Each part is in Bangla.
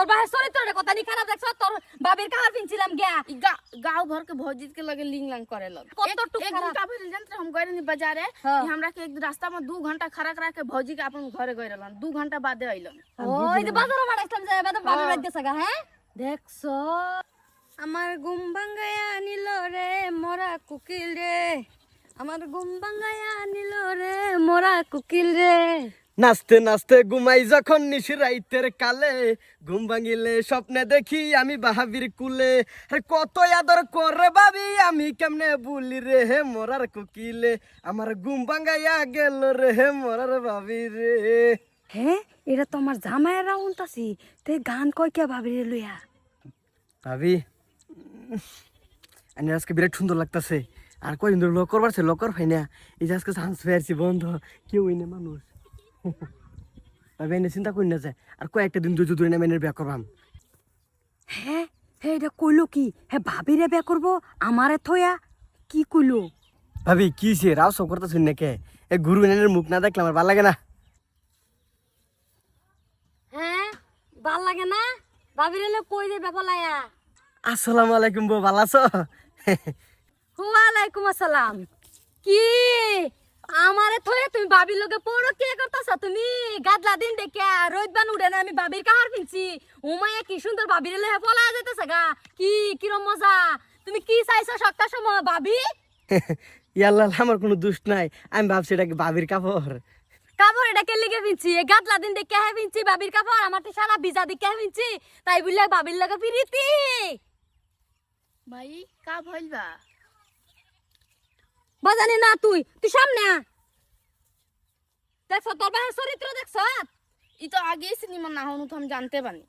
তোর বাহের চরিত্রটা কথা নি খারাপ দেখছ তোর বাবির কাহার পিনছিলাম গিয়া इ गा- गाँव भर के भौजी के लगे लिंग लांग करे लग कत्तो एक, टुक एक खराब। दिन का भइल जानते हम गए रही बाजारे हाँ। कि हमरा के एक दिन रास्ता में दू घंटा खड़ा करा के भौजी के अपन घरे गए रहलन दू घंटा बादे अइलन ওই যে বাজারে বাড়াইছিলাম যে বাদে বাবির বাড়ি গেছে গা হ্যাঁ দেখছ আমার ঘুম ভাঙ্গায়া নিল রে মরা কুকিল রে আমার ঘুম ভাঙ্গায়া নিল রে মরা কুকিল রে নাচতে নাচতে ঘুমাই যখন নিশি রাইতের কালে। ঘুম ভাঙিলে স্বপ্নে দেখি আমি বাহাবির কুলে। আরে কত আদর করে ভাবি আমি কেমনে বলি রে হে মরার কুকিলে। আমার ঘুম ভাঙাইয়া গেল রে হে মরার ভাবি রে। হ্যাঁ এটা তো আমার জামাইয়ের রাউন্ড আছি। তে গান কয় কে ভাবি রে লইয়া? ভাবি আমি আজকে বিরাট সুন্দর লাগতাছে। আর কয়দিন ধরে লকর বাড়ছে লকর হয় না এই যে আজকে চান্স পেয়েছি বন্ধ কেউ না মানুষ। ভাবি এনে চিন্তা করি না যায় আর কয়েকটা দিন দুজো ধরে না মেনের বিয়া করবাম হ্যাঁ হ্যাঁ এটা কইলো কি? হ্যাঁ ভাবি রে বিয়া করব আমারে থয়া কি কইলো? ভাবি কি সে রাও সব করতে শুন নাকি? এ গুরু এনের মুখ না দেখলে আমার ভালো লাগে না। হ্যাঁ ভালো লাগে না? ভাবি রে কই দে বেপলায়া আসসালামু আলাইকুম বউ ভালো আছো? ওয়ালাইকুম আসসালাম। কি? আমারে থয়ে তুমি বাবির লগে পড়ো কে করতাছ তুমি গাদলা দিন দেখে রোদ বান উড়ে না আমি বাবির কাহার পিনছি? উমাইয়া কি সুন্দর বাবির লয়ে পলা যাইতেছে গা? কি কিরম মজা? তুমি কি চাইছো সবটা সময় বাবি? ইয়াল্লাহ আমার কোনো দুষ্ট নাই আমি ভাবছি এটা কি বাবির কাপড়? কাপড় এটা কে লিখে পিনছি? এ গাদলা দিন দেখে হ্যাঁ পিনছি বাবির কাপড় আমার তো সারা ভিজা দেখে হ্যাঁ পিনছি তাই বললে বাবির লগে ফিরিতি ভাই কাপ হইলবা বাজানি না তুই তুই সামনে আ দেখছ তোর বাহের চরিত্র দেখছ इ तो आगे से निमन ना होनु तो हम जानते बानी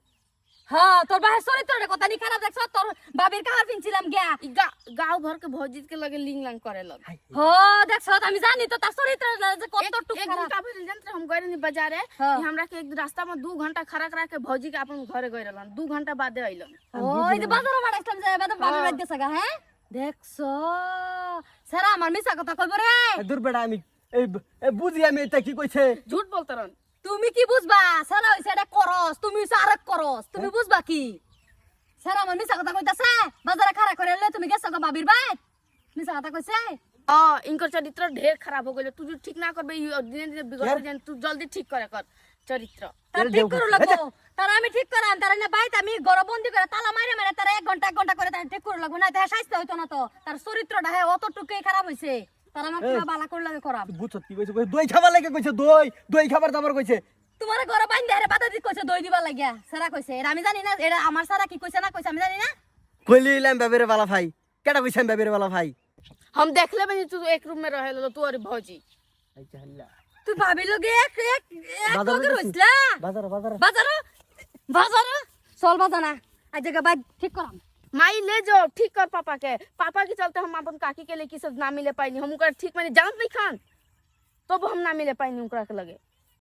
হ্যাঁ তোর বাহের চরিত্রটা কথা নি খারাপ দেখছ তোর বাবির কাহার পিনছিলাম গিয়া इ गा- गाँव भर के भौजी के लगे लिंग लांग करे लग হ দেখছ আমি জানি তো তার চরিত্র যে কত एक, টুক एक दिन খারাপ का भइल जानते हम गए रही बाजारे हाँ। कि हमरा के एक दिन रास्ता में दू घंटा खड़ा करा के भौजी के अपन घरे गए रहलन दू घंटा बादे अइलन ওই যে বাজারে বাড়াইছিলাম যে বাদে বাবির বাড়ি গেছে গা হ্যাঁ দেখছ? স্যার আমার মিছা কথা কইব রে। দূর বেড়া আমি এই বুঝি আমি এটা কি কইছে? ঝুট তুমি কি বুঝবা? স্যার হইছে এটা করস তুমি হইছে করস তুমি হ্যাঁ। বুঝবা কি? স্যার আমার মিছা কথা কইতাছে? বাজারে খাড়া করে এলে তুমি গেছো গো বাবির বাইত মিছা কথা কইছে? অ ইনকর চরিত্র ঢের খারাপ হয়ে গেল। তুই ঠিক না করবে দিনে দিনে বিগড়ে হ্যাঁ। যেন তুই জলদি ঠিক করে কর। करे कर चरित्र তার ঠিক করু লাগবো তার আমি ঠিক করাম তার না বাইত আমি গরবন্দি করে তালা মারে মারে তার এক ঘন্টা এক ঘন্টা করে তার ঠিক করু লাগবো না তার স্বাস্থ্য হইতো না তো তার চরিত্রটা হ্যাঁ অতটুকুই খারাপ হইছে তার আমার পুরা বালা করে লাগে করাম বুঝছ কি কইছে কইছে দই খাবার লাগে কইছে দই দই খাবার দাবার কইছে তোমার ঘরে বাইন দেহে বাধা দি কইছে দই দিবা লাগিয়া সারা কইছে এটা আমি জানি না এটা আমার সারা কি কইছে না কইছে আমি জানি না কইলি ইলাম বাবেরে বালা ভাই কেডা কইছে আমি বাবেরে বালা ভাই हम देख ले बनी तू एक रूम में रहे लो तू और भौजी তুই ভাবি লগে এক এক এক বাজারে বগর গেছি। হইছলা বাজার বাজার বাজার বাজার চল বাজানা আজ জায়গা বাইক ঠিক করাম माई ले जाओ ठीक कर पापा के पापा के चलते हम अपन काकी के लिए किसी से ना मिले पाई हम उनका ठीक मैंने जान नहीं खान तो हम ना मिले पाई उनका के लगे